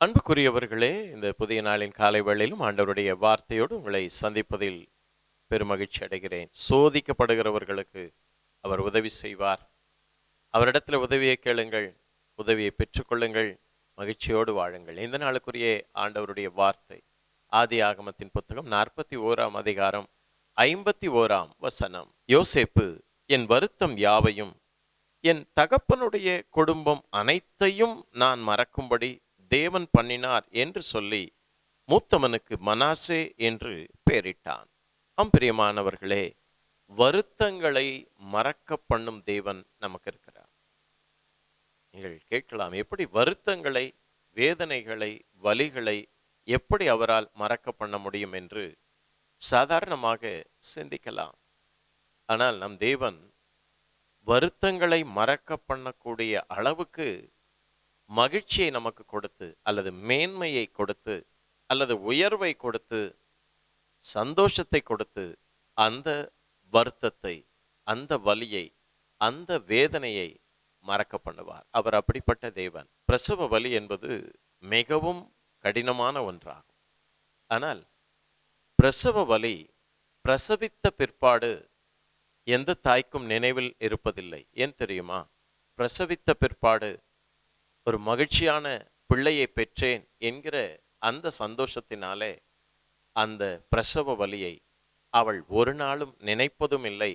அன்புக்குரியவர்களே இந்த புதிய நாளின் காலை வேளையிலும் ஆண்டவருடைய வார்த்தையோடு உங்களை சந்திப்பதில் பெருமகிழ்ச்சி அடைகிறேன். சோதிக்கப்படுகிறவர்களுக்கு அவர் உதவி செய்வார். அவரிடத்தில் உதவியை கேளுங்கள் உதவியை பெற்றுக்கொள்ளுங்கள் மகிழ்ச்சியோடு வாழுங்கள். இந்த நாளுக்குரிய ஆண்டவருடைய வார்த்தை ஆதி ஆகமத்தின் புத்தகம் நாற்பத்தி ஓராம் அதிகாரம் ஐம்பத்தி ஓராம் வசனம். யோசேப்பு என் வருத்தம் யாவையும்? என் தகப்பனுடைய குடும்பம் அனைத்தையும் நான் மறக்கும்படி தேவன் பண்ணினார் என்று சொல்லி மூத்தவனுக்கு மனாசே என்று பெயரிட்டான். அம்பிரியமானவர்களே வருத்தங்களை மறக்க பண்ணும் தேவன் நமக்கு இருக்கிறார் நீங்கள் கேட்கலாம் எப்படி வருத்தங்களை வேதனைகளை வலிகளை எப்படி அவரால் மறக்க பண்ண முடியும் என்று சாதாரணமாக சிந்திக்கலாம். ஆனால் நம் தேவன் வருத்தங்களை மறக்க பண்ணக்கூடிய அளவுக்கு மகிழ்ச்சியை நமக்கு கொடுத்து அல்லது மேன்மையை கொடுத்து அல்லது உயர்வை கொடுத்து சந்தோஷத்தை கொடுத்து அந்த வருத்தத்தை அந்த வலியை அந்த வேதனையை மறக்க பண்ணுவார். அவர் அப்படிப்பட்ட தேவன். பிரசவ வலி என்பது மிகவும் கடினமான ஒன்றாகும். ஆனால் பிரசவ வலி பிரசவித்த பிற்பாடு எந்த தாய்க்கும் நினைவில் இருப்பதில்லை. ஏன் தெரியுமா? பிரசவித்த பிற்பாடு ஒரு மகிழ்ச்சியான பிள்ளையை பெற்றேன் என்கிற அந்த சந்தோஷத்தினாலே அந்த பிரசவ வலியை அவள் ஒரு நாளும் நினைப்பதும் இல்லை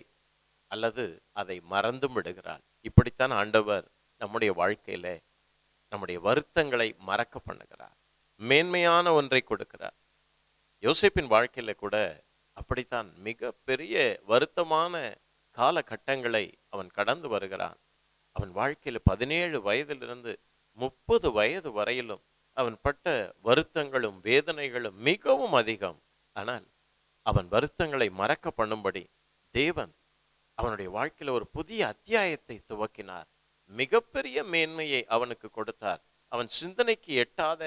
அல்லது அதை மறந்தும் விடுகிறாள். இப்படித்தான் ஆண்டவர் நம்முடைய வாழ்க்கையில நம்முடைய வருத்தங்களை மறக்க பண்ணுகிறார். மேன்மையான ஒன்றை கொடுக்கிறார். யோசிப்பின் வாழ்க்கையில கூட அப்படித்தான் மிக பெரிய வருத்தமான காலகட்டங்களை அவன் கடந்து வருகிறான். அவன் வாழ்க்கையில பதினேழு வயதிலிருந்து முப்பது வயது வரையிலும் அவன் பட்ட வருத்தங்களும் வேதனைகளும் மிகவும் அதிகம். ஆனால் அவன் வருத்தங்களை மறக்க பண்ணும்படி தேவன் அவனுடைய வாழ்க்கையில ஒரு புதிய அத்தியாயத்தை துவக்கினார். மிகப்பெரிய மேன்மையை அவனுக்கு கொடுத்தார். அவன் சிந்தனைக்கு எட்டாத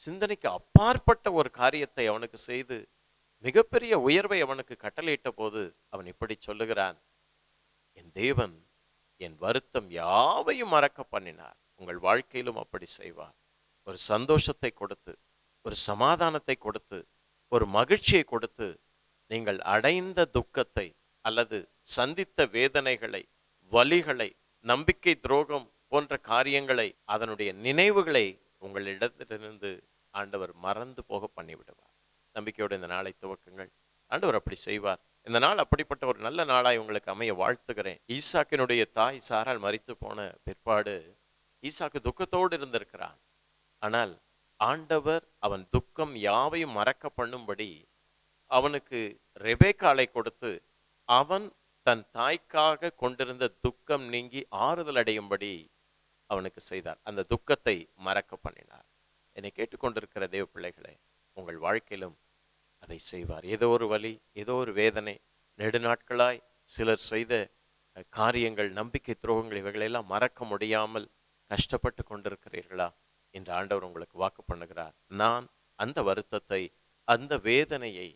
சிந்தனைக்கு அப்பாற்பட்ட ஒரு காரியத்தை அவனுக்கு செய்து மிகப்பெரிய உயர்வை அவனுக்கு கட்டளையிட்ட போது அவன் இப்படி சொல்லுகிறான். என் தேவன் என் வருத்தம் யாவையும் மறக்க பண்ணினார். உங்கள் வாழ்க்கையிலும் அப்படி செய்வார் ஒரு சந்தோஷத்தை கொடுத்து ஒரு சமாதானத்தை கொடுத்து ஒரு மகிழ்ச்சியை கொடுத்து நீங்கள் அடைந்த துக்கத்தை அல்லது சந்தித்த வேதனைகளை வலிகளை நம்பிக்கை துரோகம் போன்ற காரியங்களை அதனுடைய நினைவுகளை உங்களிடத்திலிருந்து ஆண்டவர் மறந்து போக பண்ணிவிடுவார். நம்பிக்கையோடு இந்த நாளை துவக்குங்கள். ஆண்டவர் அப்படி செய்வார். இந்த நாள் அப்படிப்பட்ட ஒரு நல்ல நாளாய் உங்களுக்கு அமைய வாழ்த்துகிறேன். ஈசாக்கினுடைய தாய் சாரால் மறித்து போன பிற்பாடு ஈசாக்கு துக்கத்தோடு இருந்திருக்கிறான். ஆனால் ஆண்டவர் அவன் துக்கம் யாவையும் மறக்க பண்ணும்படி அவனுக்கு ரெபேக்காலை கொடுத்து அவன் தன் தாய்க்காக கொண்டிருந்த துக்கம் நீங்கி ஆறுதல் அடையும்படி அவனுக்கு செய்தார். அந்த துக்கத்தை மறக்க பண்ணினார். என்னை கேட்டுக்கொண்டிருக்கிற தேவ பிள்ளைகளே உங்கள் வாழ்க்கையிலும் அதை செய்வார். ஏதோ ஒரு வழி ஏதோ ஒரு வேதனை நெடுநாட்களாய் சிலர் செய்த காரியங்கள் நம்பிக்கை துரோகங்கள் இவைகளெல்லாம் மறக்க முடியாமல் கஷ்டப்பட்டு கொண்டிருக்கிறீர்களா? என்று ஆண்டவர் உங்களுக்கு வாக்கு பண்ணுகிறார். நான் அந்த வருத்தத்தை அந்த வேதனையை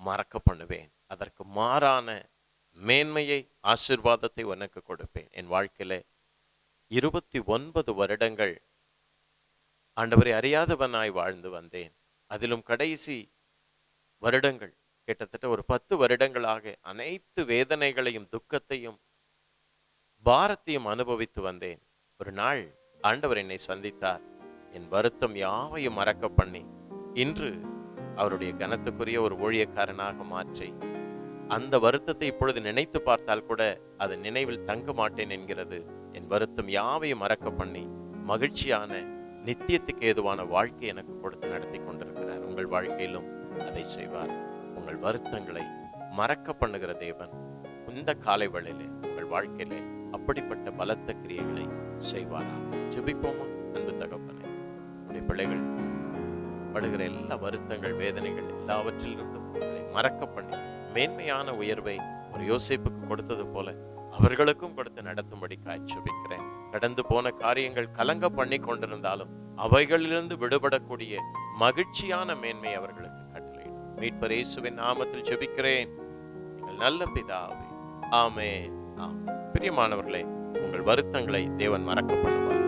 மறக்க பண்ணுவேன். அதற்கு மாறான மேன்மையை ஆசிர்வாதத்தை உனக்கு கொடுப்பேன். என் வாழ்க்கையில இருபத்தி ஒன்பது வருடங்கள் ஆண்டவரை அறியாதவனாய் வாழ்ந்து வந்தேன். அதிலும் கடைசி வருடங்கள் கிட்டத்தட்ட ஒரு பத்து வருடங்களாக அனைத்து வேதனைகளையும் துக்கத்தையும் பாரத்தையும் அனுபவித்து வந்தேன். ஒரு நாள் ஆண்டவர் என்னை சந்தித்தார். என் வருத்தம் யாவையும் மறக்க பண்ணி இன்று அவருடைய கனத்துக்குரிய ஒரு ஊழியக்காரனாக மாற்றி. அந்த வருத்தத்தை இப்பொழுது நினைத்து பார்த்தால் கூட அதன் நினைவில் தங்க மாட்டேன் என்கிறது. என் வருத்தம் யாவையும் மறக்க பண்ணி மகிழ்ச்சியான நித்தியத்துக்கு ஏதுவான வாழ்க்கை எனக்கு கொடுத்து நடத்தி கொண்டிருக்கிறார். உங்கள் வாழ்க்கையிலும் அதை செய்வார். உங்கள் வருத்தங்களை மறக்க பண்ணுகிற தேவன் இந்த காலை வேளையிலே உங்கள் வாழ்க்கையிலே அப்படிப்பட்ட பலத்த கிரியைகளை செய்வாரா ஜெபிப்போமா? அன்பு தகப்பனே உடைய பிள்ளைகள் படுகிற எல்லா வருத்தங்கள் வேதனைகள் எல்லாவற்றிலிருந்தும் உங்களை மறக்க பண்ணி மேன்மையான உயர்வை ஒரு யோசிப்புக்கு கொடுத்தது போல அவர்களுக்கும் கொடுத்து நடத்தும்படி காய்ச்சபிக்கிறேன் கடந்து போன காரியங்கள் கலங்க பண்ணி கொண்டிருந்தாலும் அவைகளிலிருந்து விடுபடக்கூடிய மகிழ்ச்சியான மேன்மை அவர்களுக்கு கட்டளையிடும் மீட்பர் இயேசுவின் நாமத்தில் ஜெபிக்கிறேன். நல்ல பிதாவே ஆமே ஆமென். பிரியமானவர்களே உங்கள் வருத்தங்களை தேவன் மறக்க பண்ணுவார்.